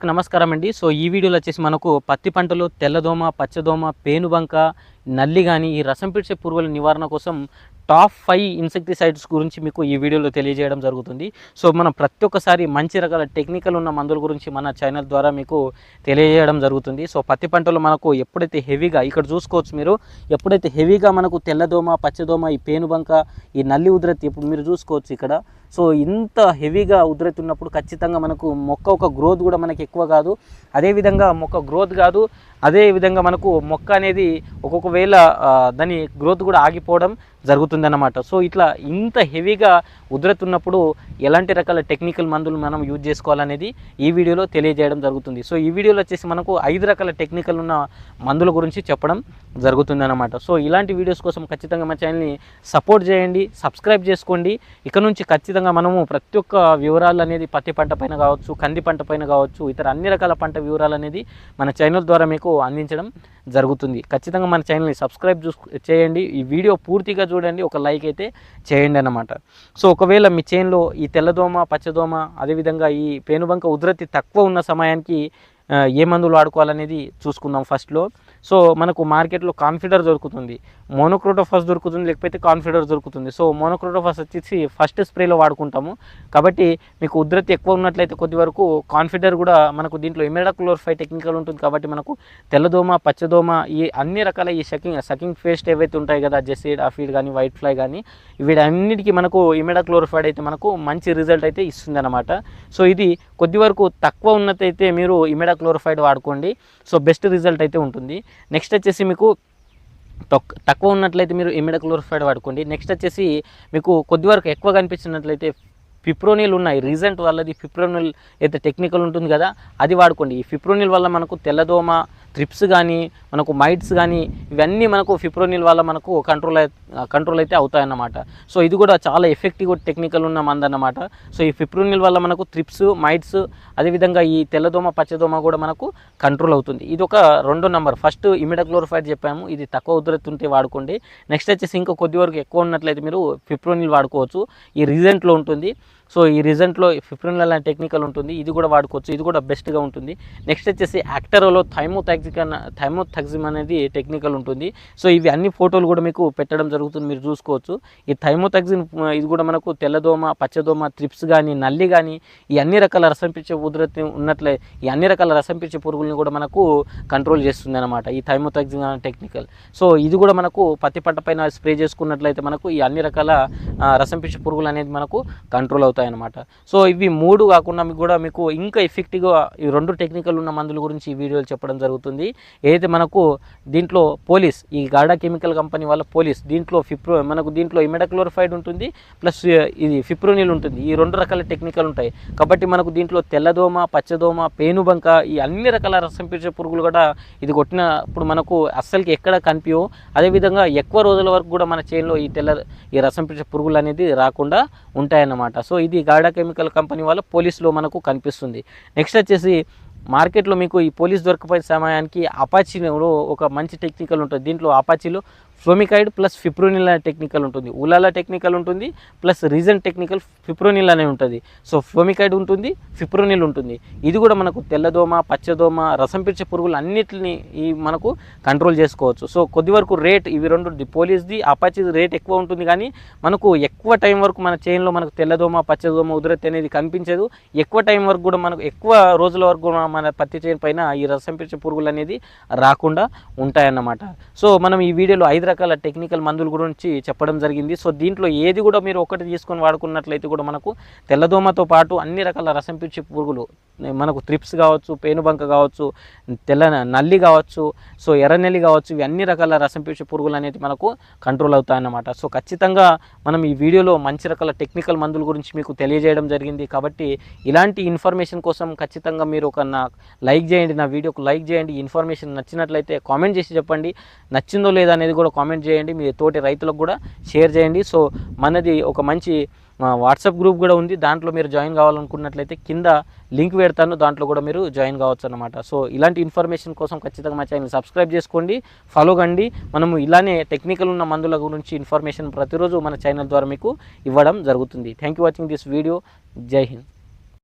నమస్కారం అండి సో ఈ వీడియోలో వచ్చేసి మనకు పత్తి పంటలో తెల్లదోమ పచ్చదోమ పేనుబంక నల్లి కానీ ఈ రసం పిడిచే పురుగుల నివారణ కోసం టాప్ ఫైవ్ ఇన్సెక్టిసైడ్స్ గురించి మీకు ఈ వీడియోలో తెలియజేయడం జరుగుతుంది. సో మనం ప్రతి ఒక్కసారి మంచి రకాల టెక్నికల్ ఉన్న మందుల గురించి మన ఛానల్ ద్వారా మీకు తెలియజేయడం జరుగుతుంది. సో పత్తి పంటలో మనకు ఎప్పుడైతే హెవీగా ఇక్కడ చూసుకోవచ్చు మీరు ఎప్పుడైతే హెవీగా మనకు తెల్లదోమ పచ్చదోమ ఈ పేనుబంక ఈ నల్లి ఉధృతి ఇప్పుడు మీరు చూసుకోవచ్చు ఇక్కడ. సో ఇంత హెవీగా ఉధృతి ఖచ్చితంగా మనకు మొక్క ఒక గ్రోత్ కూడా మనకి ఎక్కువ కాదు. అదేవిధంగా మొక్క గ్రోత్ కాదు. అదే విధంగా మనకు మొక్క అనేది ఒక్కొక్క వేళ దాని గ్రోత్ కూడా ఆగిపోవడం జరుగుతుందన్నమాట. సో ఇట్లా ఇంత హెవీగా ఉధృతి ఎలాంటి రకాల టెక్నికల్ మందులు మనం యూజ్ చేసుకోవాలనేది ఈ వీడియోలో తెలియజేయడం జరుగుతుంది. సో ఈ వీడియోలో వచ్చేసి మనకు ఐదు రకాల టెక్నికల్ ఉన్న మందుల గురించి చెప్పడం జరుగుతుందన్నమాట. సో ఇలాంటి వీడియోస్ కోసం ఖచ్చితంగా మా ఛానల్ని సపోర్ట్ చేయండి సబ్స్క్రైబ్ చేసుకోండి. ఇక నుంచి ఖచ్చితంగా మనము ప్రతి ఒక్క వివరాలు అనేది పత్తి పంట పైన కావచ్చు కంది పంట పైన కావచ్చు ఇతర అన్ని రకాల పంట వివరాలు అనేది మన ఛానల్ ద్వారా మీకు అందించడం జరుగుతుంది. ఖచ్చితంగా మన ఛానల్ని సబ్స్క్రైబ్ చూ చేయండి. ఈ వీడియో పూర్తిగా చూడండి. ఒక లైక్ అయితే చేయండి అన్నమాట. సో ఒకవేళ మీ చైన్లో ఈ తెల్లదోమ పచ్చదోమ అదేవిధంగా ఈ పేనుబంక ఉధృతి తక్కువ ఉన్న సమయానికి ఏ మందులు వాడుకోవాలనేది చూసుకుందాం ఫస్ట్లో సో మనకు మార్కెట్లో కాన్ఫిడర్ దొరుకుతుంది మోనోక్రోటోఫాస్ దొరుకుతుంది లేకపోతే కాన్ఫిడర్ దొరుకుతుంది. సో మోనోక్రోటోఫాస్ వచ్చేసి ఫస్ట్ స్ప్రేలో వాడుకుంటాము. కాబట్టి మీకు ఉధృతి ఎక్కువ ఉన్నట్లయితే కొద్ది వరకు కాన్ఫిడర్ కూడా మనకు దీంట్లో ఇమెడాక్లోర్ఫై టెక్నికల్ ఉంటుంది కాబట్టి మనకు తెల్లదోమ పచ్చదోమ ఈ అన్ని రకాల ఈ సకింగ్ సకింగ్ పేస్ట్ ఏవైతే ఉంటాయి కదా జెసిడ్ అఫీడ్ కానీ వైట్ ఫ్లై కానీ వీటన్నిటికీ మనకు ఇమెడాక్లోరిఫైడ్ అయితే మనకు మంచి రిజల్ట్ అయితే ఇస్తుంది అనమాట సో ఇది కొద్ది వరకు తక్కువ ఉన్నతైతే మీరు ఇమెడాక్లోరిఫైడ్ వాడుకోండి. సో బెస్ట్ రిజల్ట్ అయితే ఉంటుంది. నెక్స్ట్ వచ్చేసి మీకు తక్- తక్కువ ఉన్నట్లయితే మీరు ఇమిడక్లోరిఫైడ్ వాడుకోండి. నెక్స్ట్ వచ్చేసి మీకు కొద్ది వరకు ఎక్కువ కనిపించినట్లయితే ఫిప్రోనిల్ ఉన్నాయి. రీసెంట్ వాళ్ళది ఫిప్రోనిల్ అయితే టెక్నికల్ ఉంటుంది కదా అది వాడుకోండి. ఈ ఫిప్రోనిల్ వల్ల మనకు తెల్లదోమ త్రిప్స్ కానీ మనకు మైట్స్ కానీ ఇవన్నీ మనకు ఫిప్రోనిల్ వల్ల మనకు కంట్రోల్ కంట్రోల్ అయితే అవుతాయన్నమాట. సో ఇది కూడా చాలా ఎఫెక్టివ్ టెక్నికల్ ఉన్న మందన్నమాట. సో ఈ ఫిప్రోనిల్ వల్ల మనకు త్రిప్స్ మైట్స్ అదేవిధంగా ఈ తెల్లదోమ పచ్చదోమ కూడా మనకు కంట్రోల్ అవుతుంది. ఇది ఒక రెండో నెంబర్ ఫస్ట్ ఇమిడక్లోరిఫైడ్ చెప్పాము. ఇది తక్కువ ఉధృతి ఉంటే వాడుకోండి. నెక్స్ట్ వచ్చేసి ఇంకా కొద్ది వరకు ఎక్కువ ఉన్నట్లయితే మీరు ఫిప్రోనిల్ వాడుకోవచ్చు. ఈ రీజెంట్లో ఉంటుంది. సో ఈ రిజెంట్లో ఫిప్రోనిల్ అనే టెక్నికల్ ఉంటుంది ఇది కూడా వాడుకోవచ్చు ఇది కూడా బెస్ట్గా ఉంటుంది. నెక్స్ట్ వచ్చేసి యాక్టరోలో థైమోథాక్సికన్ థైమోథాక్సిమ్ అనేది టెక్నికల్ ఉంటుంది. సో ఇవి అన్ని ఫోటోలు కూడా మీకు పెట్టడం జరుగుతుంది మీరు చూసుకోవచ్చు. ఈ థైమోథాక్సిన్ ఇది కూడా మనకు తెల్లదోమ పచ్చదోమ త్రిప్స్ కానీ నల్లి కానీ ఈ అన్ని రకాల రసం పిచ్చే ఉధృతి ఉన్నట్లే ఈ అన్ని రకాల రసం పిచ్చే పురుగుల్ని కూడా మనకు కంట్రోల్ చేస్తుంది అనమాట ఈ థైమోథాక్సిన్ అనే టెక్నికల్. సో ఇది కూడా మనకు పత్తి పంట పైన స్ప్రే చేసుకున్నట్లయితే మనకు ఈ అన్ని రకాల రసం పిచ్చే పురుగులు అనేది మనకు కంట్రోల్ అవుతుంది అవుతాయి అనమాట సో ఇవి మూడు కాకుండా మీకు కూడా మీకు ఇంకా ఎఫెక్టివ్గా ఈ రెండు టెక్నికల్ ఉన్న మందుల గురించి ఈ వీడియోలు చెప్పడం జరుగుతుంది. ఏదైతే మనకు దీంట్లో పోలీస్ ఈ గాడా కెమికల్ కంపెనీ వాళ్ళ పోలీస్ దీంట్లో ఫిప్రో మనకు దీంట్లో ఇమెడక్లోరిఫైడ్ ఉంటుంది ప్లస్ ఇది ఫిప్రోనిల్ ఉంటుంది. ఈ రెండు రకాల టెక్నికల్ ఉంటాయి. కాబట్టి మనకు దీంట్లో తెల్లదోమ పచ్చదోమ పేనుబంక ఈ అన్ని రకాల రసం పీల్చే పురుగులు కూడా ఇది కొట్టినప్పుడు మనకు అస్సలకి ఎక్కడ కనిపించవు. అదేవిధంగా ఎక్కువ రోజుల వరకు కూడా మన చేనులో ఈ తెల్ల ఈ రసం పీల్చే పురుగులు అనేది రాకుండా ఉంటాయన్నమాట. సో ఇది గాడా కెమికల్ కంపెనీ వాళ్ళ పోలీస్లో మనకు కనిపిస్తుంది. నెక్స్ట్ వచ్చేసి మార్కెట్లో మీకు ఈ పోలీస్ దొరకపోయే సమయానికి అపాచీలో ఒక మంచి టెక్నికల్ ఉంటుంది. దీంట్లో అపాచీలో ఫ్లోమికైడ్ ప్లస్ ఫిప్రోనిల్ అనే టెక్నికల్ ఉంటుంది. ఉలాలా టెక్నికల్ ఉంటుంది ప్లస్ రీజన్ టెక్నికల్ ఫిప్రోనిల్ అనే ఉంటుంది. సో ఫ్లోమికైడ్ ఉంటుంది ఫిప్రోనిల్ ఉంటుంది. ఇది కూడా మనకు తెల్లదోమ పచ్చదోమ రసం పిలిచే పురుగులు అన్నిటిని ఈ మనకు కంట్రోల్ చేసుకోవచ్చు. సో కొద్ది వరకు రేట్ ఇవి రెండు పోలీస్ది అపాచీ రేట్ ఎక్కువ ఉంటుంది కానీ మనకు ఎక్కువ టైం వరకు మన చైన్లో మనకు తెల్లదోమ పచ్చదోమ ఉధృతి అనేది కనిపించదు. ఎక్కువ టైం వరకు కూడా మనకు ఎక్కువ రోజుల వరకు మన పత్తి చైన్ పైన ఈ రసం పిలిచే పురుగులు అనేది రాకుండా ఉంటాయన్నమాట. సో మనం ఈ వీడియోలో ఐదు రకాల టెక్నికల్ మందుల గురించి చెప్పడం జరిగింది. సో దీంట్లో ఏది కూడా మీరు ఒకటి తీసుకొని వాడుకున్నట్లయితే కూడా మనకు తెల్లదోమతో పాటు అన్ని రకాల రసం పిచ్చి పురుగులు మనకు త్రిప్స్ కావచ్చు పేనుబంక కావచ్చు తెల్ల నల్లి కావచ్చు సో ఎర్రనెల్లి కావచ్చు ఇవి అన్ని రకాల రసం పీల్చే పురుగులు అనేది మనకు కంట్రోల్ అవుతాయన్నమాట. సో ఖచ్చితంగా మనం ఈ వీడియోలో మంచి రకాల టెక్నికల్ మందుల గురించి మీకు తెలియజేయడం జరిగింది. కాబట్టి ఇలాంటి ఇన్ఫర్మేషన్ కోసం ఖచ్చితంగా మీరు ఒక నా లైక్ చేయండి నా వీడియోకు లైక్ చేయండి. ఈ ఇన్ఫర్మేషన్ నచ్చినట్లయితే కామెంట్ చేసి చెప్పండి. నచ్చిందో లేదా అనేది కూడా కామెంట్ చేయండి. మీ తోటి రైతులకు కూడా షేర్ చేయండి. సో మనది ఒక మంచి మా వాట్సాప్ గ్రూప్ కూడా ఉంది. దాంట్లో మీరు జాయిన్ కావాలనుకున్నట్లయితే కింద లింక్ పెడతాను. దాంట్లో కూడా మీరు జాయిన్ కావచ్చు అనమాట సో ఇలాంటి ఇన్ఫర్మేషన్ కోసం ఖచ్చితంగా మా ఛానల్ సబ్స్క్రైబ్ చేసుకోండి ఫాలో కండి. మనము ఇలానే టెక్నికల్ ఉన్న మందుల గురించి ఇన్ఫర్మేషన్ ప్రతిరోజు మన ఛానల్ ద్వారా మీకు ఇవ్వడం జరుగుతుంది. Thank you watching this video జై హింద్